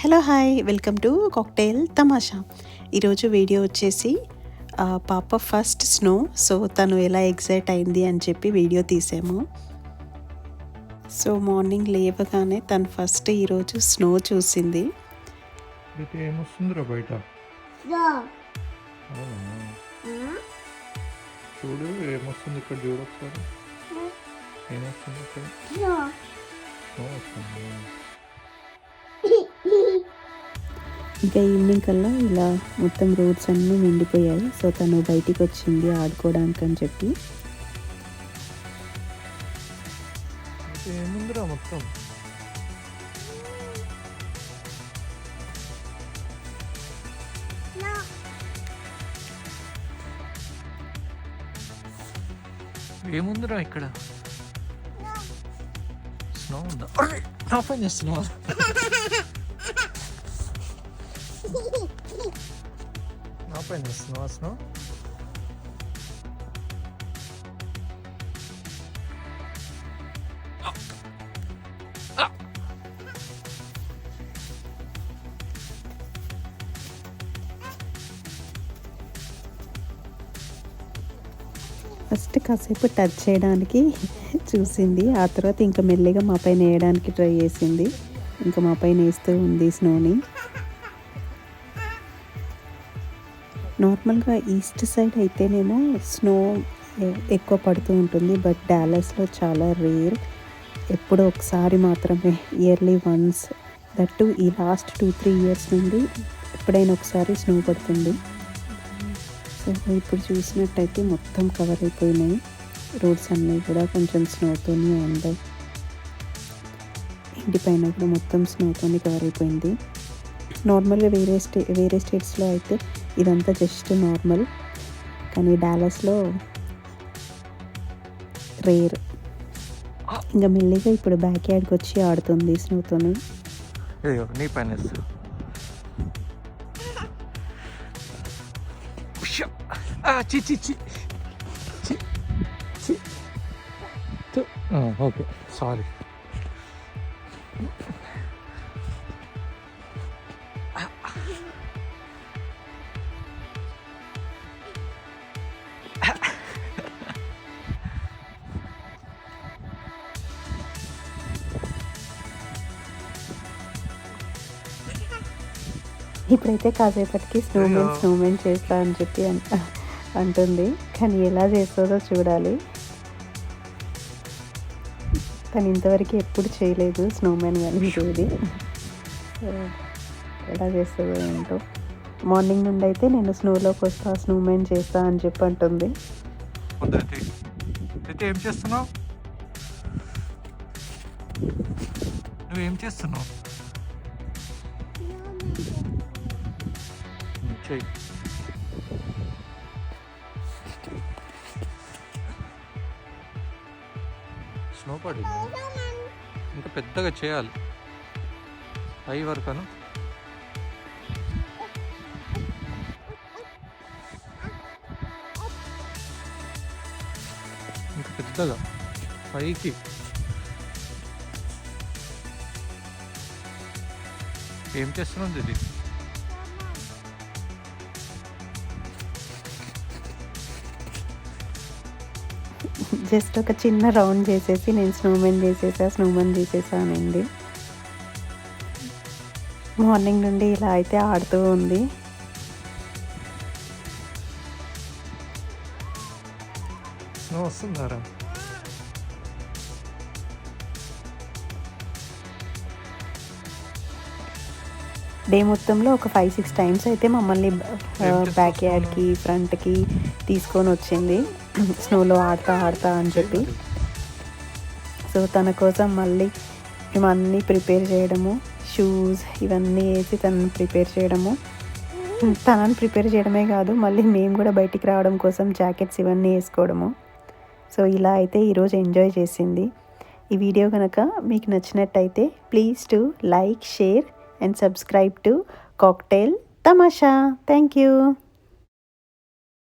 Hello hi welcome to Cocktail Tamasha. ఈరోజు video వచ్చేసి పాప ఫస్ట్ స్నో సో తను ఎలా ఎగ్జైట్ అయింది అని చెప్పి వీడియో తీసాము. సో మార్నింగ్ లేవగానే తను ఫస్ట్ ఈరోజు స్నో చూసింది. బయట? చూడు ఏమొస్తుంది ఇక్కడ చూడు ఒకసారి. ఏమొస్తుంది ఇక్కడ? ఇంకా ఈవినింగ్ కల్లా ఇలా మొత్తం రోడ్స్ అన్నీ నిండిపోయాయి. సో తను బయటికి వచ్చింది ఆడుకోవడానికి అని చెప్పి. ఏముందిరా మొత్తం? ఏముందిరా ఇక్కడ? స్నో ఉందా? అరే, నా పని చేస్తున్నావా ఫస్ట్ కాసేపు టచ్ చేయడానికి చూసింది. ఆ తర్వాత ఇంకా మెల్లిగా మా పైన వేయడానికి ట్రై చేసింది. ఇంకా మా పైన వేస్తూ ఉంది స్నోని. నార్మల్గా ఈస్ట్ సైడ్ అయితేనేమో స్నో ఎక్కువ పడుతూ ఉంటుంది బట్ డాలస్లో చాలా రేర్. ఎప్పుడో ఒకసారి మాత్రమే ఇయర్లీ వన్స్. దట్టు ఈ లాస్ట్ టూ త్రీ ఇయర్స్ నుండి ఎప్పుడైనా ఒకసారి స్నో పడుతుంది. సో ఇప్పుడు చూసినట్టయితే మొత్తం కవర్ అయిపోయినాయి. రోడ్స్ అన్నీ కూడా కొంచెం స్నోతోనే ఉంది ఇంటి పైన కూడా మొత్తం స్నోతోనే కవర్ అయిపోయింది. నార్మల్గా వేరే స్టే వేరే స్టేట్స్లో అయితే ఇదంతా జస్ట్ నార్మల్. కానీ డాలస్లో రేర్. ఇంకా మెల్లిగా ఇప్పుడు బ్యాక్ యార్డ్కి వచ్చి ఆడుతుంది స్నోతోని నీ పని చి ఓకే. సారీ. ఇప్పుడైతే కాసేపటికి స్నోమెన్ స్నోమెన్ చేస్తా అని చెప్పి అంటుంది. కానీ ఎలా చేస్తుందో చూడాలి. కానీ ఇంతవరకు ఎప్పుడు చేయలేదు స్నోమెన్ కానీ ఇది సో ఎలా చేస్తుందో ఏంటో. మార్నింగ్ నుండి అయితే నేను స్నోలోకి వస్తా స్నోమెన్ చేస్తా అని చెప్పి అంటుంది. ఏం చేస్తున్నావు? నువ్వేం చేస్తున్నావు? చెయ్యి స్నో పడింది ఇంకా పెద్దగా చేయాలి. పై వరకును. ఇంకా పెద్దగా. పైకి. ఏం చేస్తున్నావు ఇది జస్ట్ ఒక చిన్న రౌండ్ చేసేసి నేను స్నోమెన్ చేసేసా స్నోమెన్ చేసేసా అనింది మార్నింగ్ నుండి ఇలా అయితే ఆడుతూ ఉంది. స్నో వస్తుందారా? డే మొత్తంలో ఒక ఫైవ్ సిక్స్ టైమ్స్ అయితే మమ్మల్ని బ్యాక్ యార్డ్కి ఫ్రంట్కి తీసుకొని వచ్చింది. స్నోలో ఆడతా ఆడతా అని చెప్పి. సో తన కోసం మళ్ళీ మేము అన్నీ ప్రిపేర్ చేయడము షూస్ ఇవన్నీ వేసి తనని ప్రిపేర్ చేయడము. తనని ప్రిపేర్ చేయడమే కాదు మళ్ళీ మేము కూడా బయటికి రావడం కోసం జాకెట్స్ ఇవన్నీ వేసుకోవడము. సో ఇలా అయితే ఈరోజు ఎంజాయ్ చేసింది. ఈ వీడియో కనుక మీకు నచ్చినట్టయితే please to like share and subscribe to Cocktail Tamasha. Thank you.